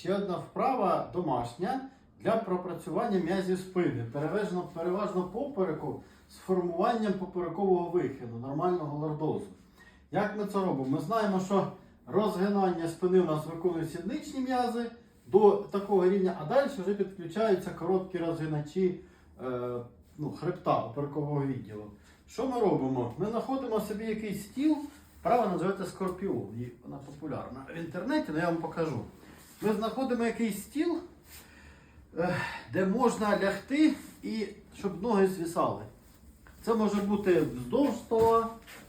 ще одна вправа домашня для пропрацювання м'язів спини, переважно, переважно попереку з формуванням поперекового вихину, нормального лордозу. Як ми це робимо? Ми знаємо, що розгинання спини у нас виконують сідничні м'язи до такого рівня, а далі вже підключаються короткі розгиначі е, ну, хребта поперекового відділу. Що ми робимо? Ми знаходимо собі якийсь стіл, право називається скорпіон. Вона популярна в інтернеті, але я вам покажу. Ми знаходимо якийсь стіл, е, де можна лягти і щоб ноги звісали. Це може бути вздовж стола,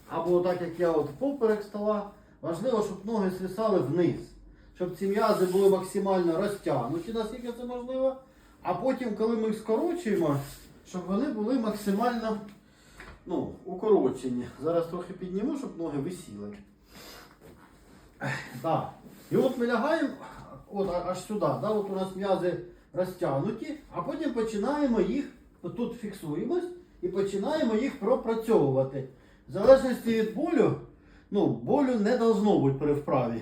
або так як я от поперек стола. Важливо, щоб ноги звисали вниз, щоб ці м'язи були максимально розтягнуті, наскільки це можливо. А потім, коли ми їх скорочуємо, щоб вони були максимально ну, укорочені. Зараз трохи підніму, щоб ноги висіли. Так. І от ми лягаємо от аж сюди. Да? От у нас м'язи розтягнуті, а потім починаємо їх, тут фіксуємось і починаємо їх пропрацьовувати. В залежності від болю, ну, болю не должно бути при вправі.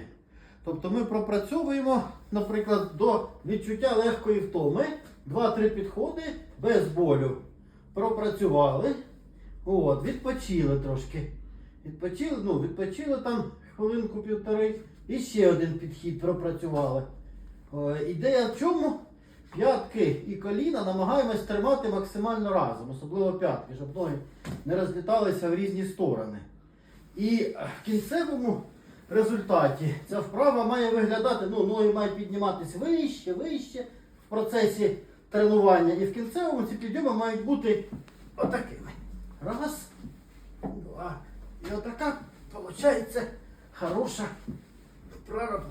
Тобто ми пропрацьовуємо, наприклад, до відчуття легкої втоми, 2-3 підходи без болю. Пропрацювали. От, відпочили трошки. Відпочили, ну, відпочили там хвилинку-півтори. І ще один підхід пропрацювали. Е, Ідея в чому? П'ятки і коліна намагаємось тримати максимально разом, особливо п'ятки, щоб ноги не розліталися в різні сторони. І в кінцевому результаті ця вправа має виглядати, ну, ноги мають підніматися вище, вище в процесі тренування. І в кінцевому ці підйоми мають бути отакими. Раз, два. І отака виходить хороша вправа